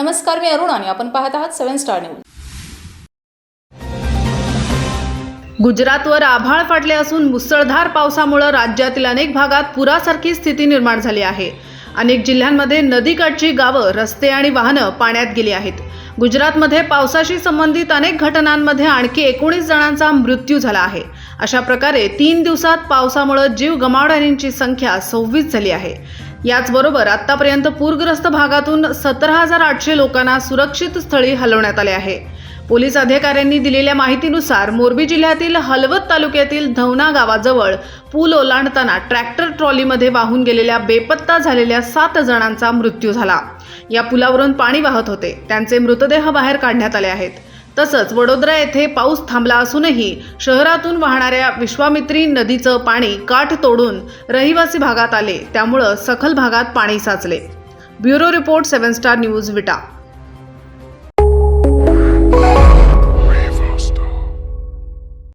नमस्कार मी अरुण आणि आपण पाहत आहात सेव्हन स्टार न्यूज. गुजरातवर आभाळ फाटले असून मुसळधार पावसामुळे राज्यातील अनेक भागात पुरासारखी स्थिती निर्माण झाली आहे. अनेक जिल्ह्यांमध्ये नदीकाठची गावं रस्ते आणि वाहनं पाण्यात गेली आहेत. गुजरातमध्ये पावसाशी संबंधित अनेक घटनांमध्ये आणखी एकोणीस जणांचा मृत्यू झाला आहे. अशा प्रकारे तीन दिवसात पावसामुळे जीव गमावणाऱ्यांची संख्या सव्वीस झाली आहे. याचबरोबर आतापर्यंत पूरग्रस्त भागातून सतरा हजार आठशे लोकांना सुरक्षित स्थळी हलवण्यात आले आहे. पोलीस अधिकाऱ्यांनी दिलेल्या माहितीनुसार मोरबी जिल्ह्यातील हलवत तालुक्यातील धवना गावाजवळ पूल ओलांडताना ट्रॅक्टर ट्रॉलीमध्ये वाहून गेलेल्या बेपत्ता झालेल्या सात जणांचा मृत्यू झाला. या पुलावरून पाणी वाहत होते. त्यांचे मृतदेह बाहेर काढण्यात आले आहेत. तसंच वडोदरा येथे पाऊस थांबला असूनही शहरातून वाहणाऱ्या विश्वामित्री नदीचं पाणी काठ तोडून रहिवासी भागात आले. त्यामुळं सखल भागात पाणी साचले. Bureau report seven star news Vita.